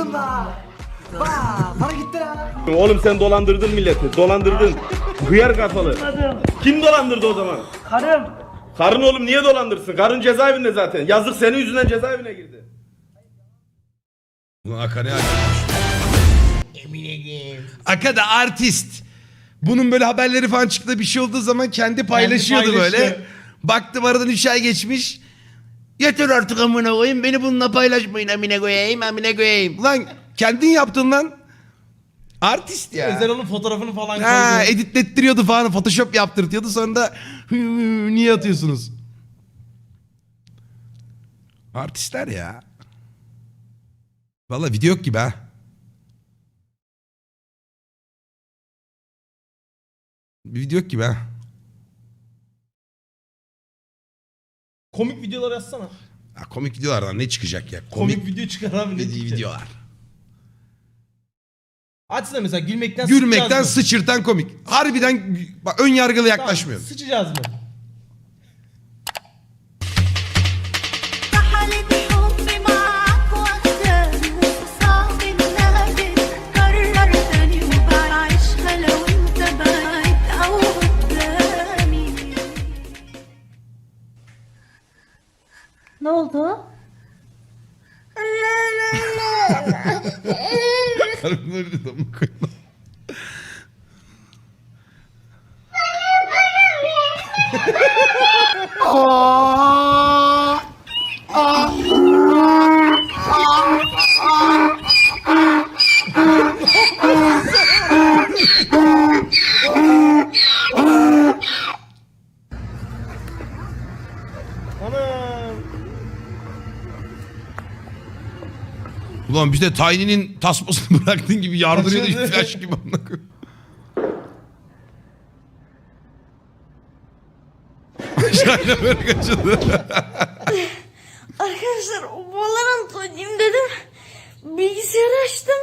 Dolandırdım da. Vaa para gitti ha. Oğlum sen dolandırdın milleti. Dolandırdın. Hıyar kafalı. Kim dolandırdı o zaman? Karım. Karın oğlum niye dolandırsın? Karın cezaevinde zaten. Yazık senin yüzünden cezaevine girdi. Ulan Aka ne Aka da artist. Bunun böyle haberleri falan çıktı bir şey olduğu zaman kendi paylaşıyordu paylaşıyor. böyle. Baktım aradan 3 ay geçmiş. Yeter artık amına koyayım beni bununla paylaşmayın amine koyayım amine koyayım. Lan kendin yaptın lan. Artist ya. Özel onun fotoğrafını falan Ha, koydu. editlettiriyordu falan photoshop yaptırtıyordu sonra da "Hı, hı, niye atıyorsunuz? Artistler ya. Valla video yok gibi ha. Bir video yok gibi ha. Komik videolar yazsana. Ha, komik videolardan ne çıkacak ya? Komik, Komik, video çıkar abi ne video- çıkacak? videolar. Açsana mesela gülmekten Gülmekten sıçacağız mı? sıçırtan komik. Harbiden bak, ön yargılı Tamam, yaklaşmıyorum. Sıçacağız mı? Anam. Ulan bir de Tiny'nin tasmasını bıraktığın gibi yardırıyordu Kaçırdı. flash gibi. amına koyayım. Aşağıya böyle kaçırdı. Arkadaşlar Valorant oynayayım dedim. Bilgisayarı açtım.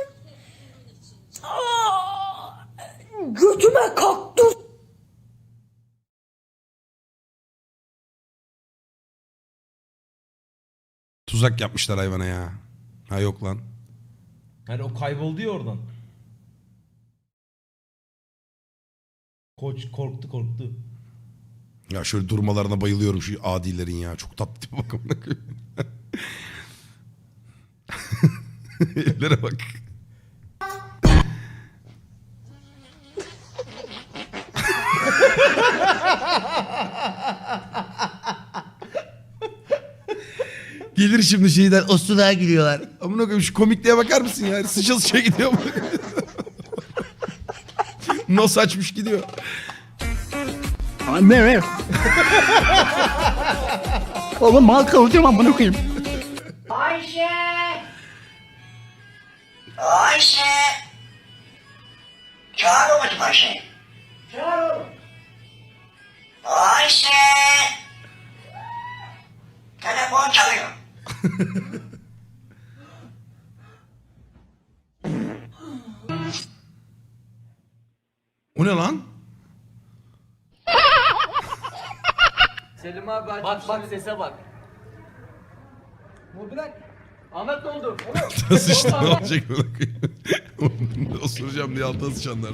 Aa, götüme kalktı. Tuzak yapmışlar hayvana ya. Ha yok lan. Yani o kayboldu ya oradan. Koç korktu korktu. Ya şöyle durmalarına bayılıyorum şu adilerin ya. Çok tatlı tipe bak. Ellere bak. Gelir şimdi şeyden o sulağa giriyorlar. Amına koyayım şu komikliğe bakar mısın ya? Sıça sıça gidiyor koyayım. Nos açmış gidiyor. Anne. Oğlum mal kavuracağım amına koyayım. Ayşe! Ayşe! Çağır babacım Ayşe. Çağır oğlum. Ayşe! Telefon çalıyor. ne lan? Selim abi Bak bak sese bak. Bu bırak. Ahmet ne oldu? Nasıl işte ne olacak böyle. Osuracağım diye altına sıçanlar.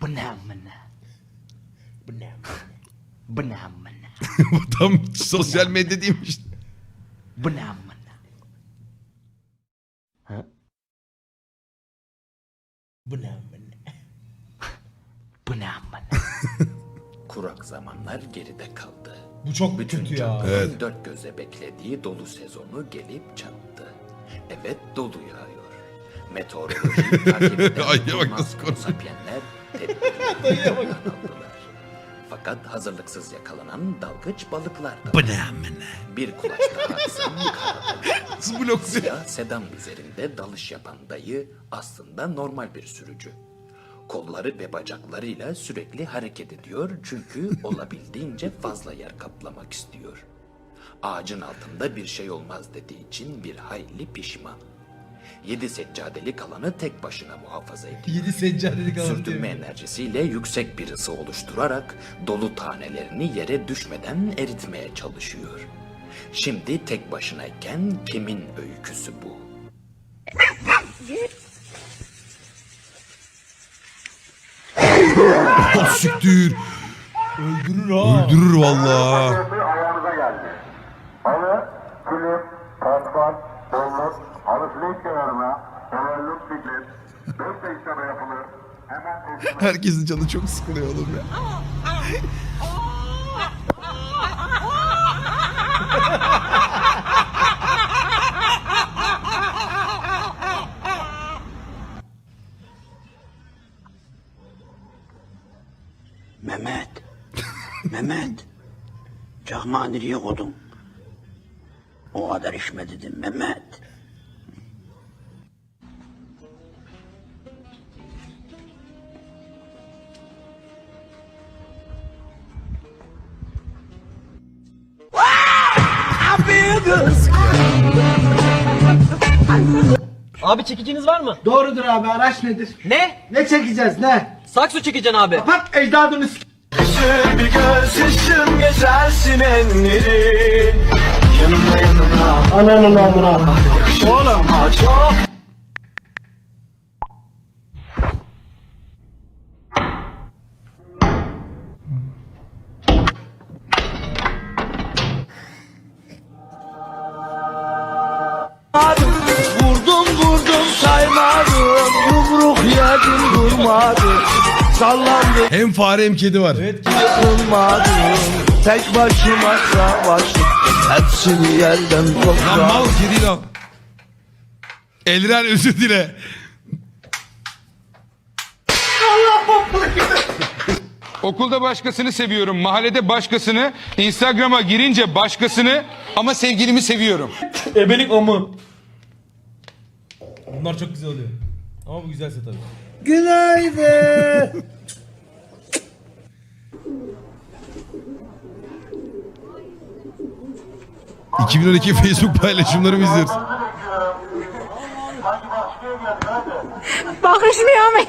Bu ne amına? Bu ne? Bu ne amına? Bu tam sosyal medya değilmiş. Bu ne amına? Bu ne amına? Bu ne amına? Kurak zamanlar geride kaldı. Bu çok Bütün kötü ya. Evet. dört göze beklediği dolu sezonu gelip çattı. Evet dolu yağıyor. Meteoroloji takip eden Ay, ya bak nasıl konuşuyor. sapiyenler tedbirlerini aldılar. Fakat hazırlıksız yakalanan dalgıç balıklar da Bu ne amına? bir kulaç daha atsam karada. Blok Siyah sedan üzerinde dalış yapan dayı aslında normal bir sürücü. Kolları ve bacaklarıyla sürekli hareket ediyor çünkü olabildiğince fazla yer kaplamak istiyor. Ağacın altında bir şey olmaz dediği için bir hayli pişman. Yedi seccadelik alanı tek başına muhafaza ediyor. 7 seccadelik alan Sürtünme enerjisiyle yüksek bir ısı oluşturarak dolu tanelerini yere düşmeden eritmeye çalışıyor. Şimdi tek başınayken kimin öyküsü bu? Siktir. Öldürür ha. Öldürür valla. ayağınıza geldi. Halı, kulüp, paspas, bolluk, kenarına, evelluk siklet, dört de işleme yapılır. Hemen teslim Herkesin canı çok sıkılıyor oğlum ya. Mehmet. Mehmet. Çakmağı nereye koydun? O kadar içme dedim Mehmet. Abi çekiciniz var mı? Doğrudur abi araç nedir? Ne? Ne çekeceğiz ne? Saksı çekeceksin abi. Bak ecdadını s- Bir göz yaşım geçersin enleri. Yanımda yanımda. Ananın amına. Oğlum çok. Yedim durmadım. Sallandım Hem fare hem kedi var. Durmadım. Tek başıma savaştım. Hepsini yerden Lan toprağa. mal kedi lan. Elren özür dile. Okulda başkasını seviyorum, mahallede başkasını, Instagram'a girince başkasını ama sevgilimi seviyorum. ebelik amı. Bunlar çok güzel oluyor. Ama bu güzelse tabii. Günaydın. Cık, 2012 Facebook paylaşımlarımı izliyoruz. Bakışmıyor mu?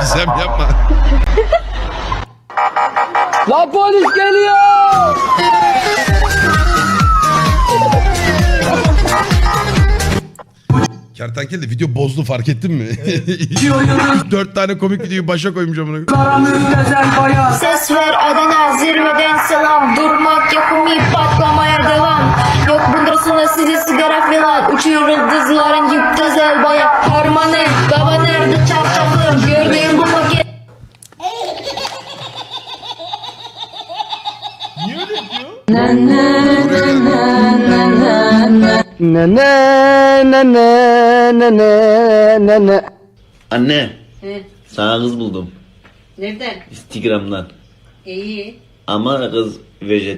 Gizem yapma. La polis geliyor. Kertenkele de video bozdu fark ettin mi? Dört tane komik videoyu başa koymuş amına. Ses ver Adana zirveden yapıyor? Ne ne ne ne ne ne ne. Anne. Sana kız buldum. Nereden? Instagram'dan. İyi Ama kız vejet.